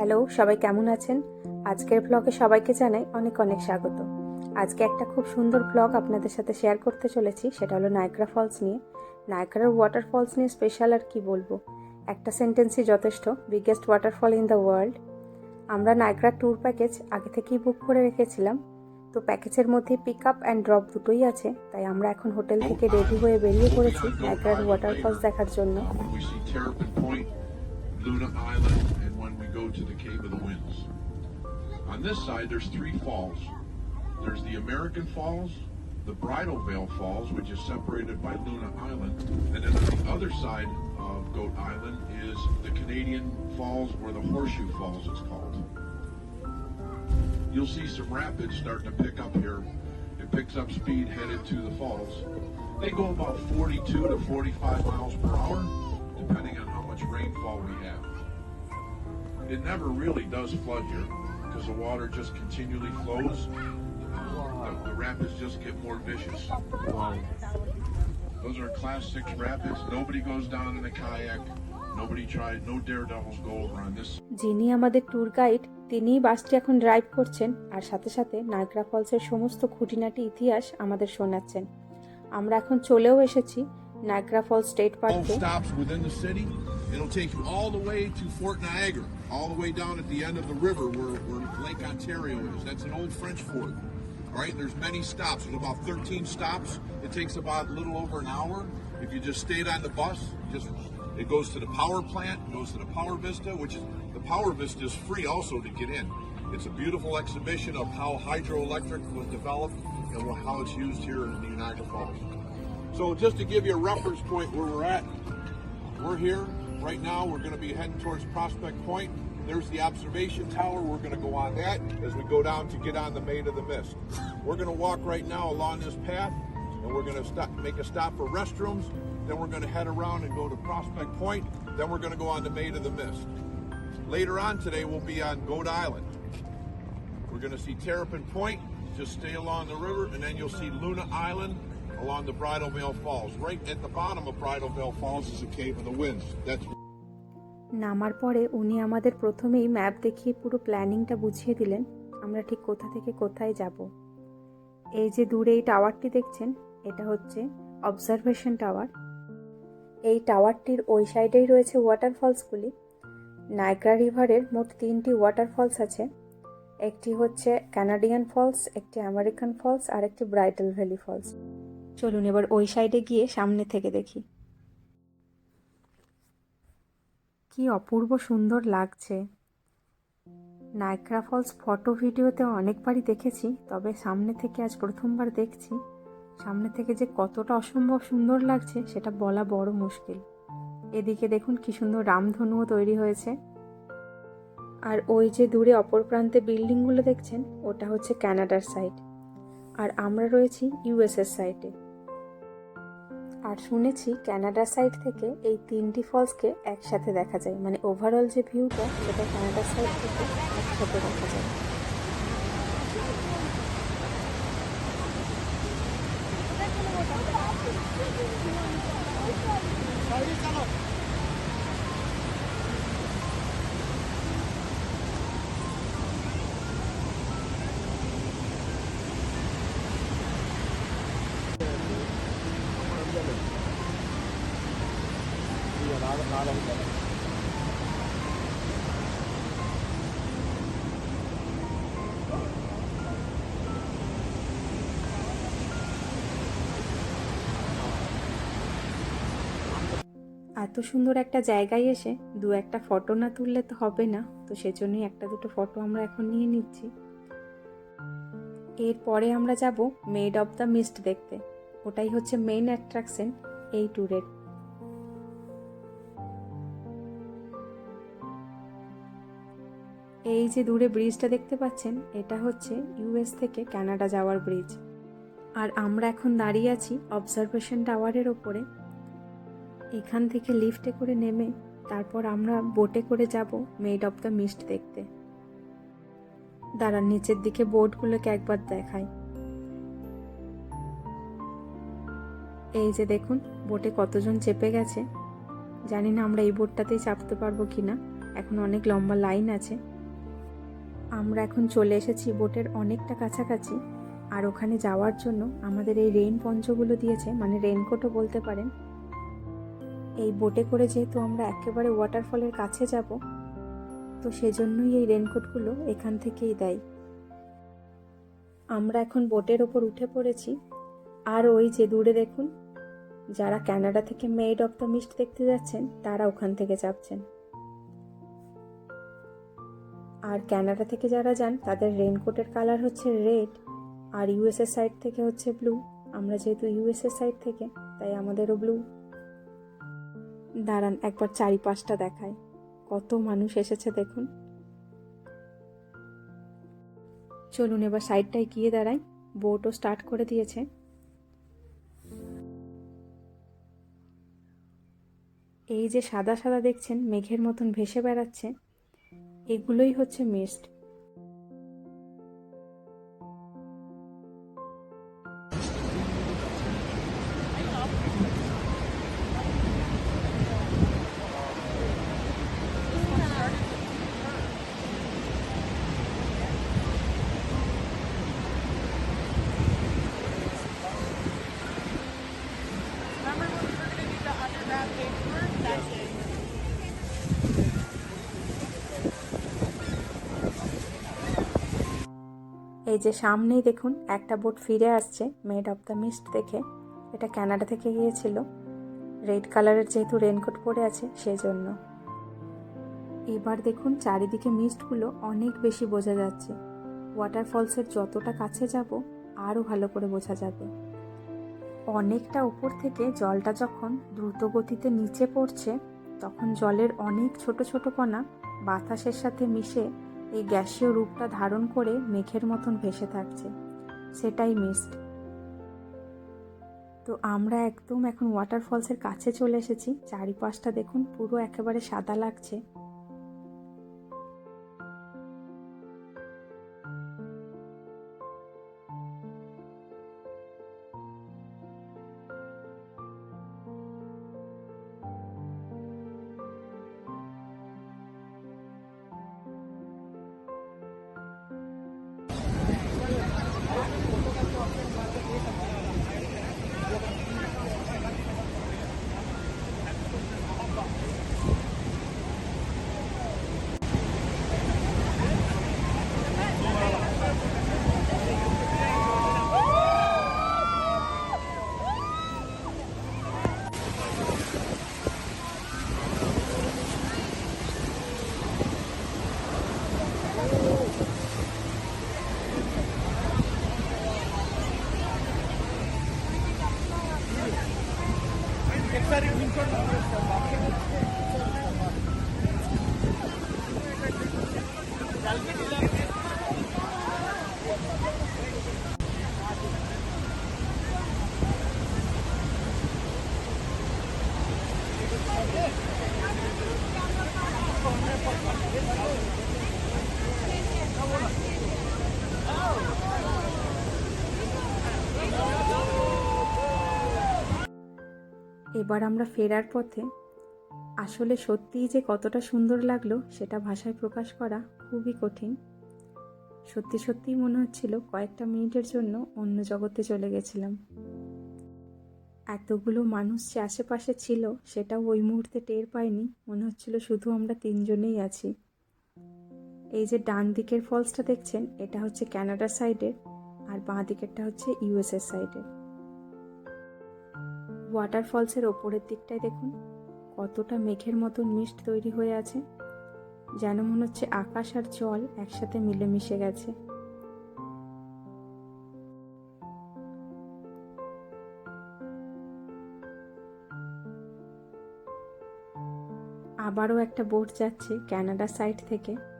Hello, সবাই কেমন আছেন? আজকের ব্লগে সবাইকে জানাই অনেক অনেক স্বাগত। আজকে একটা খুব সুন্দর ব্লগ আপনাদের সাথে শেয়ার করতে চলেছি, সেটা হলো নায়গ্রা ফলস নিয়ে। নায়গ্রার ওয়াটারফলস নিয়ে স্পেশাল আর কি বলব? একটা সেন্টেন্সই যথেষ্ট biggest waterfall in the world আমরা নায়গ্রার ট্যুর প্যাকেজ আগে থেকেই বুক করে রেখেছিলাম। তো প্যাকেজের মধ্যে পিক আপ অ্যান্ড ড্রপ দুটোই আছে, তাই আমরা এখন হোটেল থেকে রেডি হয়ে বেরিয়ে পড়েছি নায়গ্রার ওয়াটারফলস দেখার জন্য। To the Cave of the Winds. On this side, there's three falls. There's the American Falls, the Bridal Veil Falls, which is separated by Luna Island, and then on the other side of Goat Island is the Canadian Falls, or the Horseshoe Falls, it's called. You'll see some rapids starting to pick up here. It picks up speed headed to the falls. They go about 42 to 45 miles per hour, depending on how much rainfall we have. It never really does flood here because the water just continually flows. The, the rapids just get more vicious. Wow. Those are class six rapids. Nobody goes down in a kayak. Nobody tried. No daredevils go over on this যিনি আমাদের tour guide তিনিই বাসটি এখন drive করছেন আর সাথে সাথে নাগরা ফলসের সমস্ত খুঁটিনাটি ইতিহাস আমাদের শোনাচ্ছেন আমরা এখন চলেও এসেছি নাগরা ফলস স্টেট পার্কে It'll take you all the way to Fort Niagara, all the way down at the end of the river where, where Lake Ontario is. That's an old French fort. All right, there's many stops. There's about 13 stops. It takes about a little over an hour. If you just stayed on the bus, just it goes to the power plant, goes to the Power Vista, which is the Power Vista is free also to get in. It's a beautiful exhibition of how hydroelectric was developed and how it's used here in the Niagara Falls. So just to give you a reference point where we're at, we're here right now. We're going to be heading towards Prospect Point. There's the observation tower. We're going to go on that as we go down to get on the Maid of the Mist. We're going to walk right now along this path, and we're going to stop, make a stop for restrooms. Then we're going to head around and go to Prospect Point. Then we're going to go on the Maid of the Mist. Later on today, we'll be on Goat Island. We're going to see Terrapin Point. Just stay along the river, and then you'll see Luna Island along the Bridal Veil Falls. Right at the bottom of Bridal Veil Falls is the Cave of the Winds. That's নামার পরে উনি আমাদের প্রথমেই map দেখিয়ে পুরো প্ল্যানিংটা বুঝিয়ে দিলেন, আমরা ঠিক কোথা থেকে কোথায় যাব। এই যে দূরে এই টাওয়ারটি দেখছেন, এটা হচ্ছে অবজারভেশন টাওয়ার। এই টাওয়ারটির ওই সাইডেই রয়েছে ওয়াটারফলসগুলি। নায়গ্রা রিভারের মোট তিনটি ওয়াটারফলস আছে। একটি হচ্ছে কানাডিয়ান ফলস, একটি আমেরিকান ফলস, আর একটি ব্রাইটাল ভ্যালি ফলস। চলুন এবার ওই সাইডে গিয়ে সামনে থেকে দেখি। কি অপূর্ব সুন্দর লাগছে। নায়গ্রা ফলস ফটো ভিডিওতে অনেকবারই দেখেছি, তবে সামনে থেকে আজ প্রথমবার দেখছি। সামনে থেকে যে কতটা অসম্ভব সুন্দর লাগছে, সেটা বলা বড় মুশকিল। এদিকে দেখুন কি সুন্দর রামধনুও তৈরি হয়েছে। আর ওই যে দূরে অপর প্রান্তে বিল্ডিংগুলো দেখছেন, ওটা হচ্ছে ক্যানাডার সাইড আর আমরা রয়েছি ইউএসএর সাইডে আর শুনেছি ক্যানাডা সাইড থেকে এই তিনটি ফলসকে একসাথে দেখা যায়। মানে ওভারঅল যে ভিউটা সেটা ক্যানাডা সাইড থেকে একসাথে দেখা যায়। এত সুন্দর একটা জায়গায় এসে দু একটা ফটো না তুললে তো হবে না। তো সেজন্যই একটা দুটো ফটো আমরা এখন নিয়ে নিচ্ছি। এরপরে আমরা যাব মেড অফ দ্য মিস্ট দেখতে। ওটাই হচ্ছে মেইন অ্যাট্রাকশন এই ট্যুরের এই যে দূরে ব্রিজটা দেখতে পাচ্ছেন, এটা হচ্ছে ইউএস থেকে কানাডা যাওয়ার ব্রিজ আর আমরা এখন দাঁড়িয়ে আছি অবজারভেশন টাওয়ারের ওপরে। এখান থেকে লিফটে করে নেমে তারপর আমরা বোটে করে যাব মেড অফ দ্য মিস্ট দেখতে। দাঁড়ান নিচের দিকে বোটগুলোকে একবার দেখাই। এই যে দেখুন বোটে কতজন চেপে গেছে। জানি না আমরা এই বোটটাতেই চাপতে পারব কি না এখন অনেক লম্বা লাইন আছে। আমরা এখন চলে এসেছি বোটের অনেকটা কাছাকাছি, আর ওখানে যাওয়ার জন্য আমাদের এই রেইন পঞ্চগুলো দিয়েছে মানে রেইনকোটও বলতে পারেন। এই বোটে করে যেহেতু আমরা একেবারে ওয়াটারফলের কাছে যাব, তো সেজন্যই এই রেনকোটগুলো এখান থেকেই দেয়। আমরা এখন বোটের ওপর উঠে পড়েছি। আর ওই যে দূরে দেখুন, যারা কানাডা থেকে মেড অফ দ্য মিস্ট দেখতে যাচ্ছেন, তারা ওখান থেকে চাপছেন। আর কানাডা থেকে যারা যান, তাদের রেনকোটের কালার হচ্ছে রেড আর ইউএসএ সাইড থেকে হচ্ছে ব্লু আমরা যেহেতু ইউএসএ সাইড থেকে, তাই আমাদেরও ব্লু দাঁড়ান, একবার চারিপাশটা দেখায় কত মানুষ এসেছে দেখুন। চলুন এবার সাইডটায় গিয়ে দাঁড়াই। বোটও স্টার্ট করে দিয়েছে। এই যে সাদা সাদা দেখছেন, মেঘের মতন ভেসে বেড়াচ্ছে, এগুলোই হচ্ছে মিস্ট। এই যে সামনেই দেখুন, একটা বোট ফিরে আসছে, মেড অফ দ্য মিস্ট দেখে। এটা ক্যানাডা থেকে গিয়েছিল। রেড কালারের যেহেতু রেনকোট পরে আছে সেই জন্য এবার দেখুন, চারিদিকে মিস্টগুলো অনেক বেশি বোঝা যাচ্ছে। ওয়াটারফলসের যতটা কাছে যাব, আরও ভালো করে বোঝা যাবে। অনেকটা উপর থেকে জলটা যখন দ্রুত গতিতে নিচে পড়ছে, তখন জলের অনেক ছোট ছোট কণা বাতাসের সাথে মিশে এই গ্যাসীয় রূপটা ধারণ করে মেঘের মতন ভেসে থাকছে। সেটাই মিস্ট তো আমরা একদম এখন ওয়াটারফলসের কাছে চলে এসেছি। চারিপাশটা দেখুন পুরো একেবারে সাদা লাগছে। এবার আমরা ফেরার পথে আসলে সত্যিই যে কতটা সুন্দর লাগল সেটা ভাষায় প্রকাশ করা খুবই কঠিন। সত্যি সত্যিই মনে হচ্ছিল কয়েকটা মিনিটের জন্য অন্য জগতে চলে গেছিলাম। এতগুলো মানুষ যে আশেপাশে ছিল সেটাও ওই মুহূর্তে টের পাইনি। মনে হচ্ছিল শুধু আমরা তিনজনেই আছি। এই যে ডান দিকের ফলসটা দেখছেন, এটা হচ্ছে ক্যানাডার সাইডের আর বাঁ দিকেরটা হচ্ছে ইউএসএর সাইডের ওয়াটার ফলসের ওপরের দিকটায় দেখুন। কতটা মেঘের মতন মিষ্ট তৈরি হয়ে আছে, যেন মনে হচ্ছে আকাশ আর জল একসাথে মিলেমিশে গেছে। আবারও একটা বোট যাচ্ছে ক্যানাডা সাইড থেকে।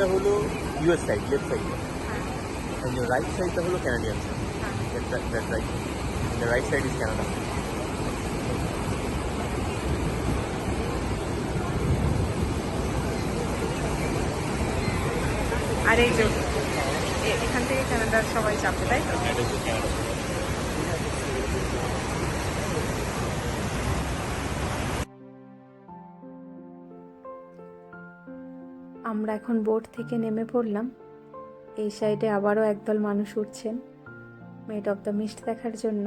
সাইডটা হলো US side left and the right সাইডটা হলো Canadian side that, that right the right side is Canada আর এই যে এখান থেকে কানাডার সবাই চাপে তাই তো? আমরা এখন বোট থেকে নেমে পড়লাম। এই সাইডে আবারও একদল মানুষ উঠছেন মেড অফ দ্য মিস্ট দেখার জন্য।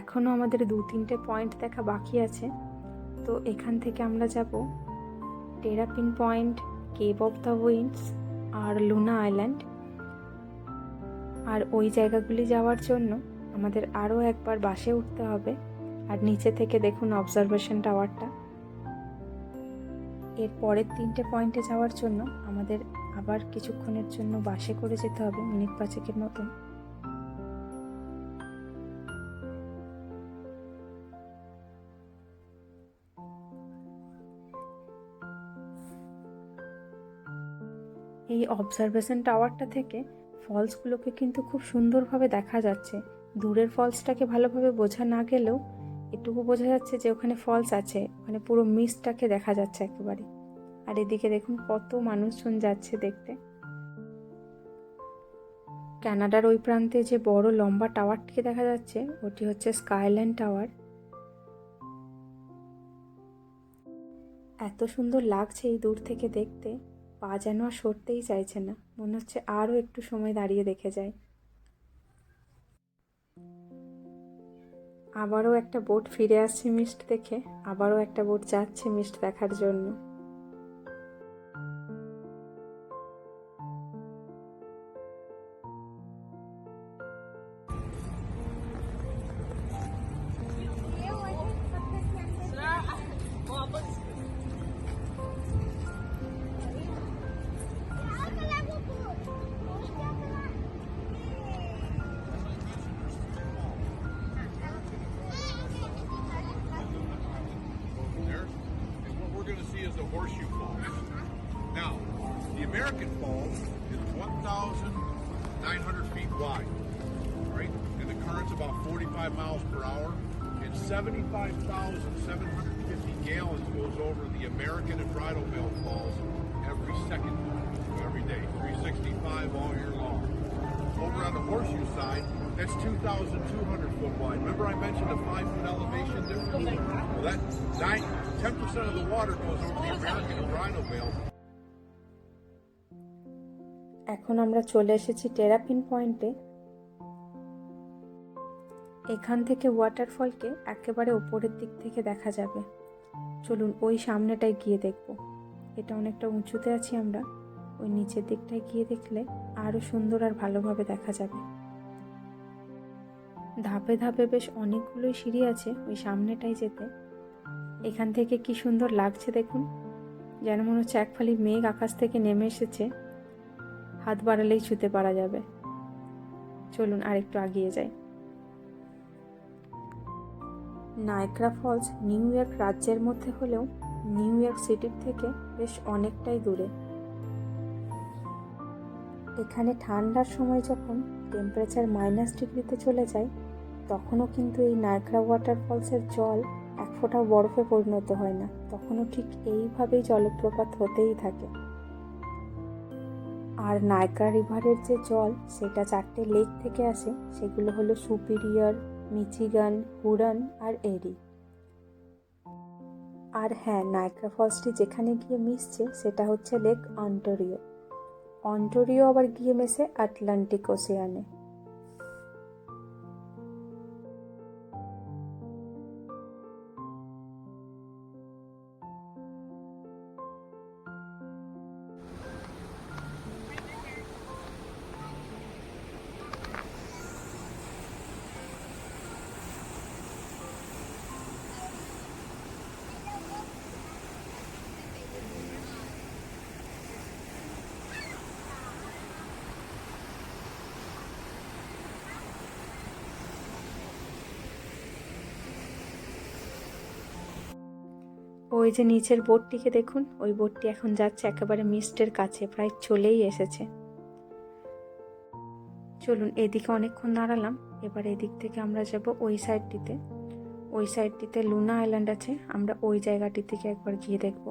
এখনও আমাদের দু তিনটে পয়েন্ট দেখা বাকি আছে। তো এখান থেকে আমরা যাব Terrapin Point Cave of the Winds R Luna Island আর ওই জায়গাগুলি যাওয়ার জন্য আমাদের আরও একবার বাসে উঠতে হবে। আর নিচে থেকে দেখুন অবজারভেশন টাওয়ারটা এর পরের তিনটে পয়েন্টে যাওয়ার জন্য আমাদের আবার কিছুক্ষণের জন্য বাসে করে যেতে হবে, মিনিট পাঁচেকের মতন। এই অবজারভেশন টাওয়ারটা থেকে ফলসগুলোকে কিন্তু খুব সুন্দরভাবে দেখা যাচ্ছে। দূরের ফলসটাকে ভালোভাবে বোঝা না গেলেও এটুকু বোঝা যাচ্ছে যে ওখানে ফলস আছে, ওখানে পুরো মিসটাকে দেখা যাচ্ছে একেবারে। আর এদিকে দেখুন কত মানুষজন যাচ্ছে দেখতে। কানাডার ওই প্রান্তে যে বড় লম্বা টাওয়ারটিকে দেখা যাচ্ছে, ওটি হচ্ছে স্কাইল্যান্ড টাওয়ার এত সুন্দর লাগছে এই দূর থেকে দেখতে, পা যেন আর সরতেই চাইছে না। মনে হচ্ছে আরও একটু সময় দাঁড়িয়ে দেখে যায়। আবারও একটা বোট ফিরে আসছে মিস্ট দেখে আবারও একটা বোট যাচ্ছে মিস্ট দেখার জন্য। American and Bridal Veil Falls every second, every day, 365 all year long. Over on the horseshoe side, that's 2,200 foot wide. Remember I mentioned a five foot elevation difference? Well, that nine, 10% of the water goes over the American and Bridal Veil. এখন আমরা চলে এসেছি terrapin পয়েন্টে এখান থেকে ওয়াটারফলকে একেবারে ওপরের দিক থেকে দেখা যাবে চলুন ওই সামনেটায় গিয়ে দেখব। এটা অনেকটা উঁচুতে আছি আমরা। ওই নিচের দিকটায় গিয়ে দেখলে আরও সুন্দর আর ভালোভাবে দেখা যাবে। ধাপে ধাপে বেশ অনেকগুলোই সিঁড়ি আছে ওই সামনেটায় যেতে। এখান থেকে কি সুন্দর লাগছে দেখুন। যেন মনে হচ্ছে এক ফালি মেঘ আকাশ থেকে নেমে এসেছে। হাত বাড়ালেই ছুতে পারা যাবে। চলুন আর একটু আগিয়ে যাই। নায়গ্রা ফলস নিউ ইয়র্ক রাজ্যের মধ্যে হলেও নিউ ইয়র্ক সিটির থেকে বেশ অনেকটাই দূরে। এখানে ঠান্ডার সময় যখন টেম্পারেচার মাইনাস ডিগ্রিতে চলে যায়, তখনও কিন্তু এই নায়গ্রা ওয়াটারফলসের জল এক ফোঁটাও বরফে পরিণত হয় না। তখনও ঠিক এইভাবেই জলপ্রপাত হতেই থাকে। আর নায়গ্রা রিভারের যে জল, সেটা চারটে লেক থেকে আসে, সেগুলো হলো সুপিরিয়র মিচিগান, হুরান আর এরি আর হ্যাঁ নায়গ্রা ফলসটি যেখানে গিয়ে মিশছে, সেটা হচ্ছে লেক অন্টোরিও। অন্টোরিও আবার গিয়ে মেশে আটলান্টিক ওসিয়ানে। ওই যে নিচের বোটটিকে দেখুন, ওই বোটটি এখন যাচ্ছে একেবারে মিস্টের কাছে, প্রায় চলেই এসেছে। চলুন, এদিকে অনেকক্ষণ দাঁড়ালাম, এবার এদিক থেকে আমরা যাব ওই সাইডটিতে। ওই সাইডটিতে লুনা আইল্যান্ড আছে, আমরা ওই জায়গাটি থেকে একবার গিয়ে দেখব।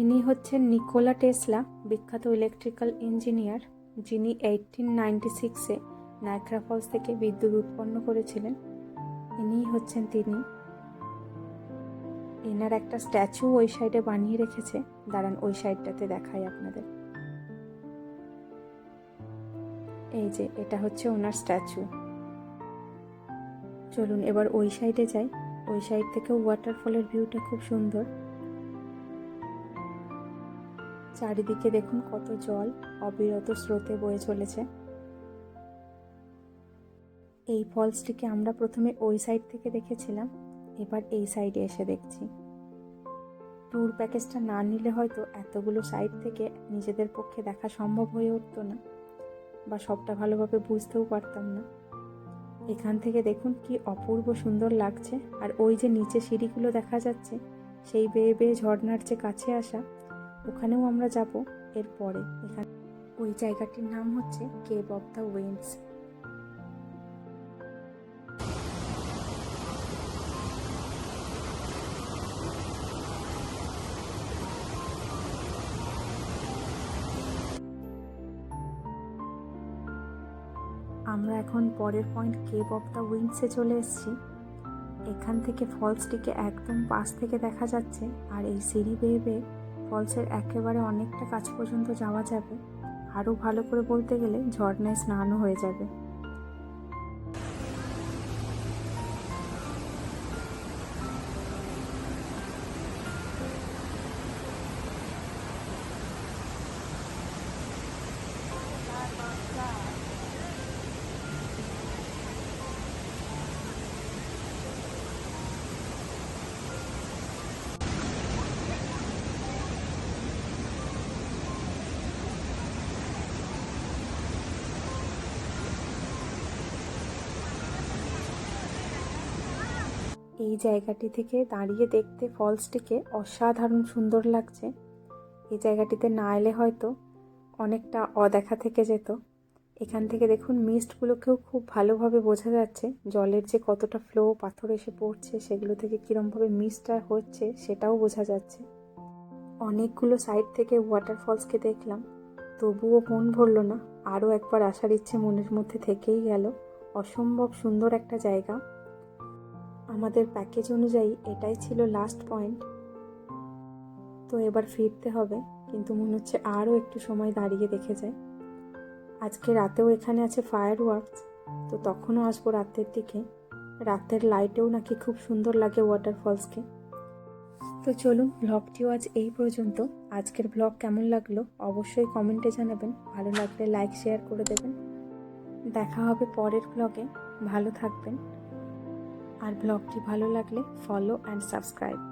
ইনি হচ্ছেন নিকোলা টেসলা। বিখ্যাত ইলেকট্রিক্যাল ইঞ্জিনিয়ার যিনি এইটিন নাইনটি সিক্সে নাইক্রা ফলস থেকে বিদ্যুৎ উৎপন্ন করেছিলেন। ইনিই হচ্ছেন তিনি। এনার একটা স্ট্যাচু ওই সাইডে বানিয়ে রেখেছে। দাঁড়ান, ওই সাইডটাতে দেখাই আপনাদের। এই যে, এটা হচ্ছে ওনার স্ট্যাচু চলুন, এবার ওই সাইডে যাই। ওই সাইড থেকেও ওয়াটারফলের ভিউটা খুব সুন্দর। চারিদিকে দেখুন কত জল, অবিরত স্রোতে বয়ে চলেছে। এই ফলসটিকে আমরা প্রথমে ওই সাইড থেকে দেখেছিলাম, এবার এই সাইডে এসে দেখছি। ট্যুর প্যাকেজটা না নিলে হয়তো এতগুলো সাইড থেকে নিজেদের পক্ষে দেখা সম্ভব হয়ে উঠতো না, বা সবটা ভালোভাবে বুঝতেও পারতাম না। এখান থেকে দেখুন কি অপূর্ব সুন্দর লাগছে, আর ওই যে নিচে সিঁড়িগুলো দেখা যাচ্ছে, সেই বেয়ে বেয়ে ঝর্নার যে কাছে আসা ওখানেও আমরা যাব এরপরে। এখানে ওই জায়গাটির নাম হচ্ছে কেভ অফ দ্য উইন্ডস আমরা এখন পরের পয়েন্ট কেভ অফ দ্য উইন্ডসে চলে এসেছি। এখান থেকে ফলসটিকে একদম পাশ থেকে দেখা যাচ্ছে, আর এই সিঁড়ি বেয়ে বেয়ে ফলসের একেবারে অনেকটা কাছ পর্যন্ত যাওয়া যাবে। আরও ভালো করে বলতে গেলে ঝর্ণায় স্নানও হয়ে যাবে। এই জায়গাটি থেকে দাঁড়িয়ে দেখতে ফলসটিকে অসাধারণ সুন্দর লাগছে। এই জায়গাটিতে না এলে হয়তো অনেকটা অদেখা থেকে যেত। এখান থেকে দেখুন মিস্টগুলোকেও খুব ভালোভাবে বোঝা যাচ্ছে জলের যে কতটা ফ্লো পাথর এসে পড়ছে, সেগুলো থেকে কীরমভাবে মিস্টটা হচ্ছে সেটাও বোঝা যাচ্ছে। অনেকগুলো সাইড থেকে ওয়াটারফলসকে দেখলাম। তবুও মন ভরলো না। আরও একবার আসার ইচ্ছে মনের মধ্যে থেকেই গেল। অসম্ভব সুন্দর একটা জায়গা। আমাদের প্যাকেজ অনুযায়ী এটাই ছিল লাস্ট পয়েন্ট তো এবার ফিরতে হবে, কিন্তু মনে হচ্ছে আরও একটু সময় দাঁড়িয়ে দেখে যায়। আজকে রাতেও এখানে আছে ফায়ার ওয়ার্কস তো তখনও আসব রাতের দিকে। রাতের লাইটেও নাকি খুব সুন্দর লাগে ওয়াটারফলসকে তো চলুন ব্লগটিও আজ এই পর্যন্ত। আজকের ব্লগ কেমন লাগল অবশ্যই কমেন্টে জানাবেন। ভালো লাগলে লাইক শেয়ার করে দেবেন। দেখা হবে পরের ব্লগে ভালো থাকবেন। আর ব্লগটি ভালো লাগলে ফলো অ্যান্ড সাবস্ক্রাইব